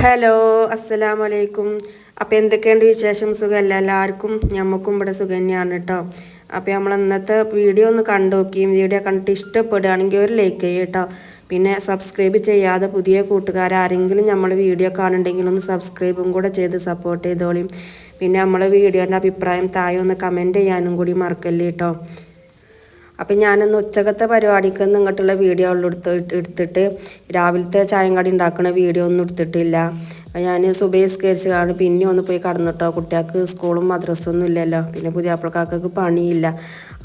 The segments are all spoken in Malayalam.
ഹലോ അസ്സലാമു അലൈക്കും അപ്പോൾ എന്തൊക്കെയുണ്ട് വിശേഷം? സുഖമല്ല? എല്ലാവർക്കും ഞമ്മക്കും ഇവിടെ സുഖം തന്നെയാണ് കേട്ടോ. അപ്പോൾ നമ്മൾ ഇന്നത്തെ വീഡിയോ ഒന്ന് കണ്ടു നോക്കിയും വീഡിയോ കണ്ടിട്ട് ഇഷ്ടപ്പെടുകയാണെങ്കിൽ ഒരു ലൈക്ക് ചെയ്യും കേട്ടോ. പിന്നെ സബ്സ്ക്രൈബ് ചെയ്യാതെ പുതിയ കൂട്ടുകാർ ആരെങ്കിലും നമ്മൾ വീഡിയോ കാണുന്നുണ്ടെങ്കിൽ ഒന്ന് സബ്സ്ക്രൈബും കൂടെ ചെയ്ത് സപ്പോർട്ട് ചെയ്തോളിയും പിന്നെ നമ്മൾ വീഡിയോന്റെ അഭിപ്രായം താഴെ ഒന്ന് കമന്റ് ചെയ്യാനും കൂടി മറക്കല്ലേ കേട്ടോ. അപ്പം ഞാനിന്ന് ഉച്ചകത്തെ പരിപാടിക്ക് ഇങ്ങോട്ടുള്ള വീഡിയോ എടുത്ത് എടുത്തിട്ട് രാവിലത്തെ ചായം കടി ഉണ്ടാക്കുന്ന വീഡിയോ ഒന്നും എടുത്തിട്ടില്ല. ഞാൻ സുബേസ്കരിച്ച് കാണും പിന്നെ ഒന്ന് പോയി കടന്നിട്ടോ കുട്ടികൾക്ക് സ്കൂളും മദ്രസും ഒന്നും ഇല്ലല്ലോ. പിന്നെ പുതിയ ആപ്പിൾക്കാർക്ക് പണിയില്ല.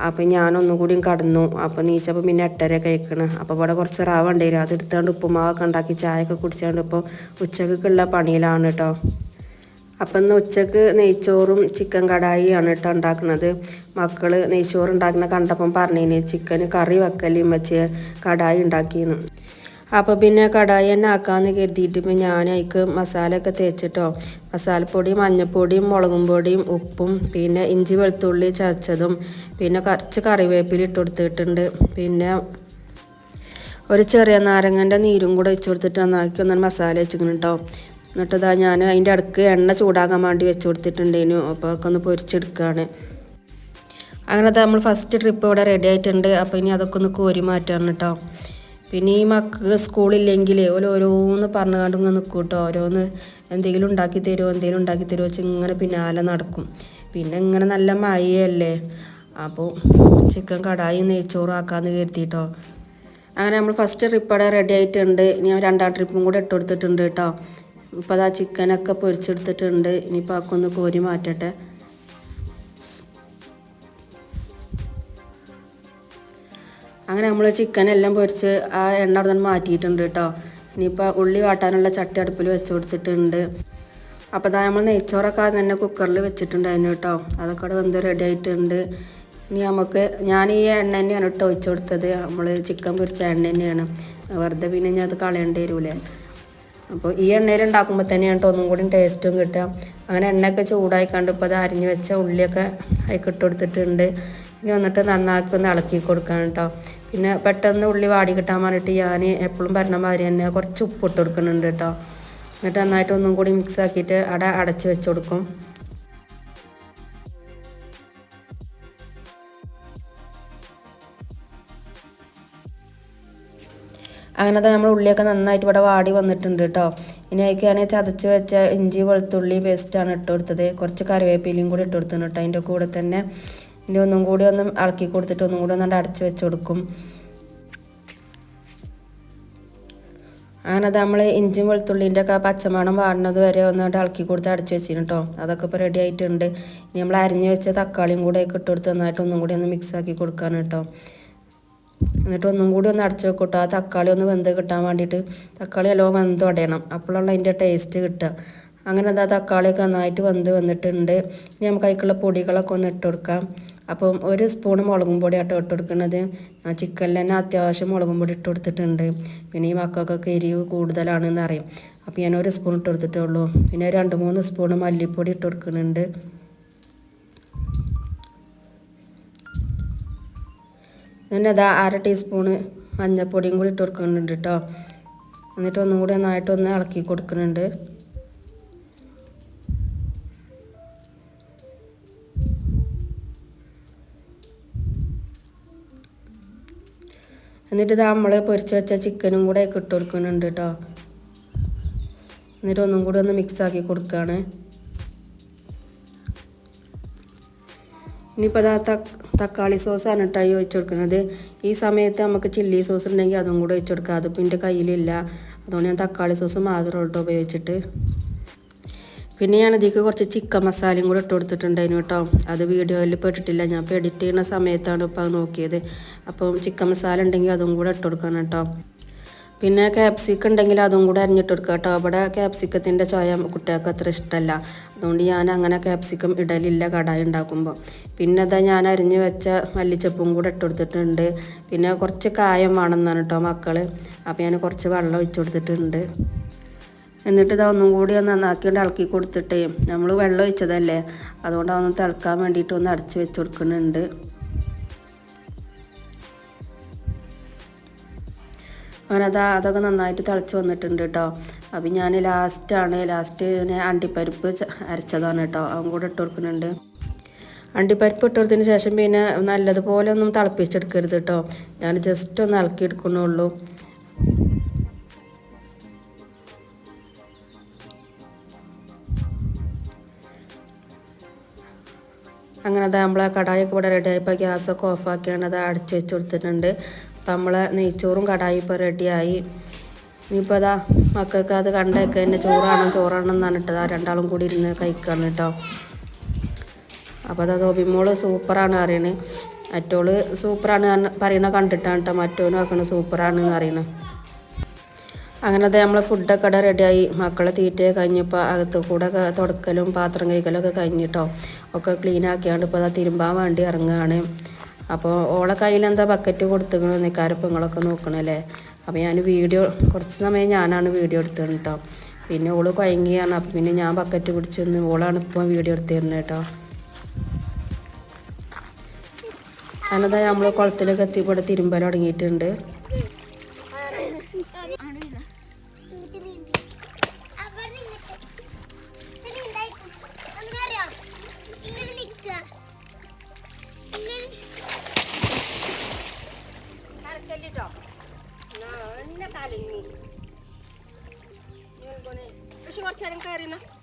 അപ്പം ഞാനൊന്നും കൂടിയും കടന്നു. അപ്പം നീച്ചപ്പോൾ പിന്നെ എട്ടര കഴിക്കണം അപ്പോൾ ഇവിടെ കുറച്ച് റാവ് ഉണ്ടായിരുന്നു അത് എടുത്തുകൊണ്ട് ഉപ്പുമാവൊക്കെ ഉണ്ടാക്കി ചായയൊക്കെ കുടിച്ചുകൊണ്ട് ഇപ്പോൾ ഉച്ചക്കുള്ള പണിയിലാണ് കേട്ടോ അപ്പം ഇന്ന് ഉച്ചയ്ക്ക് നെയ്ച്ചോറും ചിക്കൻ കടായിയാണ് കേട്ടോ ഉണ്ടാക്കുന്നത് മക്കൾ നെയ്ച്ചോറ് ഉണ്ടാക്കുന്ന കണ്ടപ്പം പറഞ്ഞിന് ചിക്കൻ കറി വെക്കലും വെച്ച് കടായി ഉണ്ടാക്കിയെന്ന് അപ്പോൾ പിന്നെ കടായി തന്നെ ആക്കാമെന്ന് കരുതിയിട്ട് ഇപ്പം ഞാൻ അതിക്ക് മസാലയൊക്കെ തേച്ചിട്ടോ. മസാലപ്പൊടിയും മഞ്ഞൾപ്പൊടിയും മുളകും പൊടിയും ഉപ്പും പിന്നെ ഇഞ്ചി വെളുത്തുള്ളി ചതച്ചതും പിന്നെ കുറച്ച് കറിവേപ്പില ഇട്ട് കൊടുത്തിട്ടുണ്ട്. പിന്നെ ഒരു ചെറിയ നാരങ്ങന്റെ നീരും കൂടെ വെച്ച് കൊടുത്തിട്ട് നന്നാക്കി ഒന്നാണ് മസാല വെച്ചിട്ടുണ്ടോ എന്നിട്ട് ഇതാ ഞാൻ അതിന്റെ അടുക്ക് എണ്ണ ചൂടാകാൻ വേണ്ടി വെച്ച് കൊടുത്തിട്ടുണ്ടേനു. അപ്പോൾ ഒക്കെ ഒന്ന് പൊരിച്ചെടുക്കുകയാണ് അങ്ങനെ നമ്മൾ ഫസ്റ്റ് ട്രിപ്പ് ഇവിടെ റെഡി ആയിട്ടുണ്ട്. അപ്പോൾ ഇനി അതൊക്കെ ഒന്ന് കോരി മാറ്റാണ് കേട്ടോ പിന്നെ ഈ മക്ക സ്കൂളില്ലെങ്കിൽ ഓരോ ഓരോന്ന് പറഞ്ഞു കണ്ട് ഇങ്ങനെ നിൽക്കും കേട്ടോ ഓരോന്ന് എന്തെങ്കിലും ഉണ്ടാക്കി തരുമോ എന്തെങ്കിലും ഉണ്ടാക്കി തരുമോ വെച്ച് ഇങ്ങനെ പിന്നാലെ നടക്കും. പിന്നെ ഇങ്ങനെ നല്ല മയല്ലേ അപ്പോൾ ചിക്കൻ കടായി നെയ്ച്ചോറും ആക്കാമെന്ന് കരുതിയിട്ടോ അങ്ങനെ നമ്മൾ ഫസ്റ്റ് ട്രിപ്പ് അവിടെ റെഡി ആയിട്ടുണ്ട്. ഇനി രണ്ടാം ട്രിപ്പും കൂടെ ഇട്ട് കൊടുത്തിട്ടുണ്ട് കേട്ടോ ഇപ്പോൾ അതാ ചിക്കനൊക്കെ പൊരിച്ചെടുത്തിട്ടുണ്ട്. ഇനിയിപ്പോൾ അക്കൊന്ന് കോരി മാറ്റട്ടെ. അങ്ങനെ നമ്മൾ ചിക്കൻ എല്ലാം പൊരിച്ച് ആ എണ്ണ അവിടെ നിന്ന് മാറ്റിയിട്ടുണ്ട് കേട്ടോ. ഇനിയിപ്പോൾ ഉള്ളി വാട്ടാനുള്ള ചട്ടി അടുപ്പിൽ വെച്ച് കൊടുത്തിട്ടുണ്ട്. അപ്പോൾ അതാ നമ്മൾ നെയ്ച്ചോറൊക്കെ തന്നെ കുക്കറിൽ വെച്ചിട്ടുണ്ടായിരുന്നു കേട്ടോ. അതൊക്കെ അവിടെ വെന്ത് റെഡി ആയിട്ടുണ്ട്. ഇനി നമുക്ക് ഞാൻ ഈ എണ്ണ തന്നെയാണ് കേട്ടോ ഒഴിച്ചു കൊടുത്തത്. നമ്മൾ ചിക്കൻ പൊരിച്ച എണ്ണ തന്നെയാണ്. വെറുതെ പിന്നെ ഞാൻ അത് കളയേണ്ടി വരൂലേ. അപ്പോൾ ഈ എണ്ണയിൽ ഉണ്ടാക്കുമ്പോൾ തന്നെയാണ് കേട്ടോ ഒന്നും കൂടി ടേസ്റ്റും കിട്ടുക. അങ്ങനെ എണ്ണയൊക്കെ ചൂടായി കണ്ട് ഇപ്പോൾ അത് അരിഞ്ഞ് വെച്ച ഉള്ളിയൊക്കെ അതിൽ ഇട്ട് കൊടുത്തിട്ടുണ്ട്. ഇനി വന്നിട്ട് നന്നാക്കി ഒന്ന് ഇളക്കി കൊടുക്കണം കേട്ടോ പിന്നെ പെട്ടെന്ന് ഉള്ളി വാടി കിട്ടാൻ വേണ്ടിയിട്ട് ഞാൻ എപ്പോഴും പറഞ്ഞ മാതിരി തന്നെ കുറച്ച് ഉപ്പ് ഇട്ട് കൊടുക്കുന്നുണ്ട് കേട്ടോ എന്നിട്ട് നന്നായിട്ട് ഒന്നും കൂടി മിക്സ് ആക്കിയിട്ട് അട അടച്ച് വെച്ച് കൊടുക്കും. അങ്ങനെ നമ്മൾ ഉള്ളിയൊക്കെ നന്നായിട്ട് ഇവിടെ വാടി വന്നിട്ടുണ്ട് കേട്ടോ ഇനി അതിലേക്ക് ഞാൻ ചതച്ച് വെച്ച ഇഞ്ചി വെളുത്തുള്ളി പേസ്റ്റാണ് ഇട്ട് കൊടുത്തത്. കുറച്ച് കറിവേപ്പിലയും കൂടി ഇട്ട് കൊടുത്തു കേട്ടോ അതിന്റെ കൂടെ തന്നെ. ഇനി ഒന്നും കൂടി ഒന്ന് ഇളക്കി കൊടുത്തിട്ട് ഒന്നും കൂടി ഒന്ന് അടച്ച് വെച്ച് കൊടുക്കും. അങ്ങനെ നമ്മൾ ഇഞ്ചിയും വെളുത്തുള്ളിന്റെ ഒക്കെ പച്ചമണം വാടുന്നത് വരെ ഒന്ന് ഇളക്കി കൊടുത്ത് അടച്ച് വെച്ചിരുന്നു കേട്ടോ അതൊക്കെ ഇപ്പോൾ റെഡി ആയിട്ടുണ്ട്. ഇനി നമ്മൾ അരിഞ്ഞ് വെച്ച തക്കാളിയും കൂടെ ഒക്കെ ഇട്ട് കൊടുത്ത് നന്നായിട്ട് ഒന്നും കൂടി ഒന്ന് മിക്സ് ആക്കി കൊടുക്കാൻ കേട്ടോ എന്നിട്ട് ഒന്നും കൂടി ഒന്ന് അടച്ചു വെക്കൂട്ടോ. ആ തക്കാളി ഒന്ന് വെന്ത് കിട്ടാൻ വേണ്ടിയിട്ട് തക്കാളി നല്ലോണം വെന്ത് അടയണം അപ്പോഴുള്ള അതിന്റെ ടേസ്റ്റ് കിട്ടുക. അങ്ങനെ അതാ തക്കാളിയൊക്കെ നന്നായിട്ട് വെന്ത് വന്നിട്ടുണ്ട്. ഇനി നമുക്ക് അതിലേക്കുള്ള പൊടികളൊക്കെ ഒന്ന് ഇട്ട് കൊടുക്കാം. അപ്പം ഒരു സ്പൂൺ മുളകും പൊടി ആട്ടോ ഇട്ട് കൊടുക്കുന്നത്. ചിക്കനിൽ തന്നെ അത്യാവശ്യം മുളകും പൊടി ഇട്ട് കൊടുത്തിട്ടുണ്ട്. പിന്നെ ഈ മക്കൾക്കൊക്കെ എരിവ് കൂടുതലാണെന്ന് അറിയും. അപ്പോൾ ഞാൻ ഒരു സ്പൂൺ ഇട്ട് കൊടുത്തിട്ടേ ഉള്ളൂ. പിന്നെ രണ്ട് മൂന്ന് സ്പൂൺ മല്ലിപ്പൊടി ഇട്ട് കൊടുക്കുന്നുണ്ട്. പിന്നെ അതാ അര ടീസ്പൂണ് മഞ്ഞൾപ്പൊടിയും കൂടി ഇട്ട് കൊടുക്കുന്നുണ്ട് കേട്ടോ എന്നിട്ട് ഒന്നുകൂടി നന്നായിട്ടൊന്ന് ഇളക്കി കൊടുക്കുന്നുണ്ട്. എന്നിട്ട് ഇത് നമ്മൾ പൊരിച്ച് വെച്ച ചിക്കനും കൂടെ ഇട്ട് കൊടുക്കുന്നുണ്ട് കേട്ടോ എന്നിട്ട് ഒന്നും കൂടി ഒന്ന് മിക്സ് ആക്കി കൊടുക്കുകയാണ് ഇനിയിപ്പോൾ അത് തക്കാളി സോസാണ് കേട്ടോ ഈ ഒഴിച്ച് കൊടുക്കുന്നത്. ഈ സമയത്ത് നമുക്ക് ചില്ലി സോസ് ഉണ്ടെങ്കിൽ അതും കൂടെ വെച്ച് കൊടുക്കുക അതിപ്പോൾ എന്റെ കയ്യിലില്ല. അതുകൊണ്ട് ഞാൻ തക്കാളി സോസ് മാത്രം കേട്ടോ ഉപയോഗിച്ചിട്ട്. പിന്നെ ഞാൻ അതിലേക്ക് കുറച്ച് ചിക്കൻ മസാലയും കൂടെ ഇട്ട് കൊടുത്തിട്ടുണ്ടായിരുന്നു കേട്ടോ. അത് വീഡിയോയിൽ പെട്ടിട്ടില്ല ഞാൻ ഇപ്പോൾ എഡിറ്റ് ചെയ്യുന്ന സമയത്താണ് ഇപ്പോൾ അത് നോക്കിയത്. അപ്പം ചിക്കൻ മസാല ഉണ്ടെങ്കിൽ അതും കൂടെ ഇട്ട് കൊടുക്കണം കേട്ടോ. പിന്നെ ക്യാപ്സിക്ക് ഉണ്ടെങ്കിൽ അതും കൂടെ അരിഞ്ഞിട്ട് കൊടുക്കുക കേട്ടോ. അവിടെ ക്യാപ്സിക്കത്തിന്റെ ചോയ കുട്ടികൾക്ക് അത്ര ഇഷ്ടമല്ല അതുകൊണ്ട് ഞാൻ അങ്ങനെ ക്യാപ്സിക്കം ഇടലില്ല കടായി ഉണ്ടാക്കുമ്പോൾ. പിന്നെ അതാ ഞാൻ അരിഞ്ഞ് വെച്ച മല്ലിച്ചപ്പും കൂടെ ഇട്ട് കൊടുത്തിട്ടുണ്ട്. പിന്നെ കുറച്ച് കായം വേണമെന്നാണ് കേട്ടോ മക്കൾ അപ്പോൾ ഞാൻ കുറച്ച് വെള്ളം ഒഴിച്ചു കൊടുത്തിട്ടുണ്ട്. എന്നിട്ട് ഇതൊന്നും ഒന്നും കൂടി ഒന്ന് നന്നാക്കിയിട്ട് ഇളക്കി കൊടുത്തിട്ടേ. നമ്മൾ വെള്ളം ഒഴിച്ചതല്ലേ? അതുകൊണ്ട് അതൊന്ന് തിളക്കാൻ വേണ്ടിയിട്ട് ഒന്ന് അടച്ചു വെച്ച് കൊടുക്കുന്നുണ്ട്. അങ്ങനെ അതാ അതൊക്കെ നന്നായിട്ട് തിളച്ച് വന്നിട്ടുണ്ട് കേട്ടോ അപ്പം ഞാൻ ലാസ്റ്റാണ് ലാസ്റ്റ് ഇങ്ങനെ അണ്ടിപ്പരിപ്പ് അരച്ചതാണ് കേട്ടോ അവൻ കൂടെ ഇട്ട് കൊടുക്കുന്നുണ്ട്. അണ്ടിപ്പരിപ്പ് ഇട്ടതിന് ശേഷം പിന്നെ നല്ലതുപോലെ ഒന്നും തിളപ്പിച്ചെടുക്കരുത് കേട്ടോ ഞാൻ ജസ്റ്റ് ഒന്ന് ഇളക്കി എടുക്കണുള്ളൂ അങ്ങനെ അത് ആ കടായൊക്കെ ഇവിടെ റെഡി ആയപ്പോൾ ഗ്യാസൊക്കെ ഓഫാക്കിയാണ് അത് അടച്ചു വെച്ച് കൊടുത്തിട്ടുണ്ട്. നമ്മളെ നെയ്ച്ചോറും കടായി ഇപ്പോൾ റെഡിയായി ഇനിയിപ്പോൾ അതാ മക്കൾക്ക് അത് കണ്ടേക്ക് തന്നെ ചോറാണോ ചോറാണോ എന്ന് പറഞ്ഞിട്ട് ആ രണ്ടാളും കൂടി ഇരുന്ന് കഴിക്കാണ് കേട്ടോ അപ്പോൾ അതാ തോബിമോൾ സൂപ്പറാണ് അറിയണ് മറ്റോൾ സൂപ്പറാണ് പറയണ കണ്ടിട്ടാണ് കേട്ടോ മറ്റോനും ആക്കണ സൂപ്പറാണ് എന്ന് അറിയണത് അങ്ങനെ അത് നമ്മളെ ഫുഡൊക്കെ ഇവിടെ റെഡിയായി. മക്കളെ തീറ്റ കഴിഞ്ഞപ്പോൾ അകത്ത് കൂടെ തുടക്കലും പാത്രം കഴിക്കലൊക്കെ കഴിഞ്ഞിട്ടോ ഒക്കെ ക്ലീൻ ആക്കിയാണ്ട് ഇപ്പോൾ അത് തിരുമ്പാൻ വേണ്ടി ഇറങ്ങുകയാണ് അപ്പോൾ ഓളെ കയ്യിൽ എന്താ ബക്കറ്റ് കൊടുത്തുക്കണ നിൽക്കാരപ്പങ്ങളൊക്കെ നോക്കണല്ലേ? അപ്പോൾ ഞാൻ വീഡിയോ കുറച്ച് സമയം ഞാനാണ് വീഡിയോ എടുത്തത് കേട്ടോ പിന്നെ ഓൾ കുഴങ്ങിയാണ് അപ്പം പിന്നെ ഞാൻ ബക്കറ്റ് പിടിച്ച് നിന്ന് ഓളാണ് ഇപ്പം വീഡിയോ എടുത്തിരുന്നത് കേട്ടോ അങ്ങനതാ നമ്മൾ കുളത്തിലൊക്കെ എത്തി ഇവിടെ തിരുമ്പൽ തുടങ്ങിയിട്ടുണ്ട്. Карина.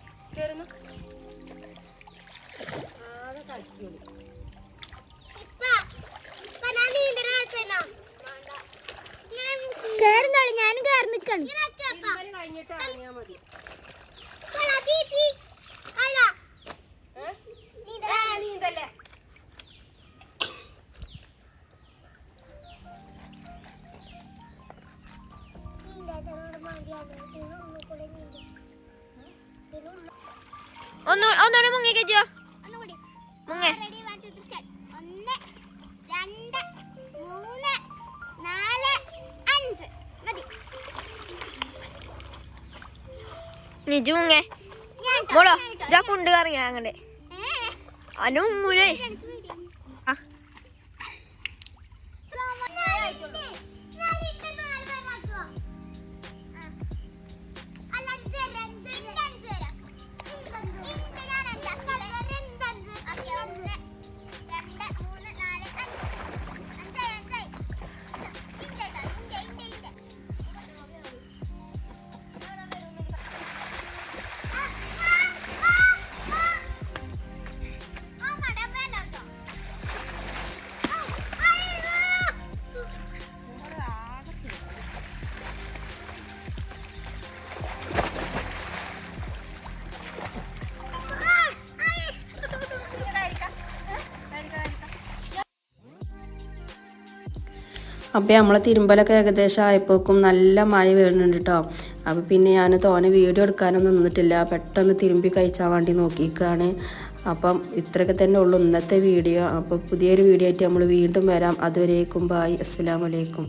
ഒന്നുകൂടി. മുങ്ങി. കഴിച്ചോ മുങ്ങേ നിജു മുങ്ങേ. മോളോ ഇതാ കുണ്ട് അങ്ങനെ ഏ, അനു മുങ്ങൂലേ അപ്പോൾ നമ്മളെ തിരുമ്പലൊക്കെ ഏകദേശം ആയപ്പോക്കും നല്ല മഴ വരുന്നുണ്ട് കേട്ടോ അപ്പോൾ പിന്നെ ഞാൻ തോനെ വീഡിയോ എടുക്കാനൊന്നും നിന്നിട്ടില്ല. പെട്ടെന്ന് തിരുമ്പി കഴിച്ചാൽ വേണ്ടി നോക്കിയിരിക്കുകയാണ് അപ്പം ഇത്രയൊക്കെ തന്നെ ഉള്ളൂ ഇന്നത്തെ വീഡിയോ. അപ്പോൾ പുതിയൊരു വീഡിയോ ആയിട്ട് നമ്മൾ വീണ്ടും വരാം. അതുവരേക്കും ബായ് അസ്സലാമലൈക്കും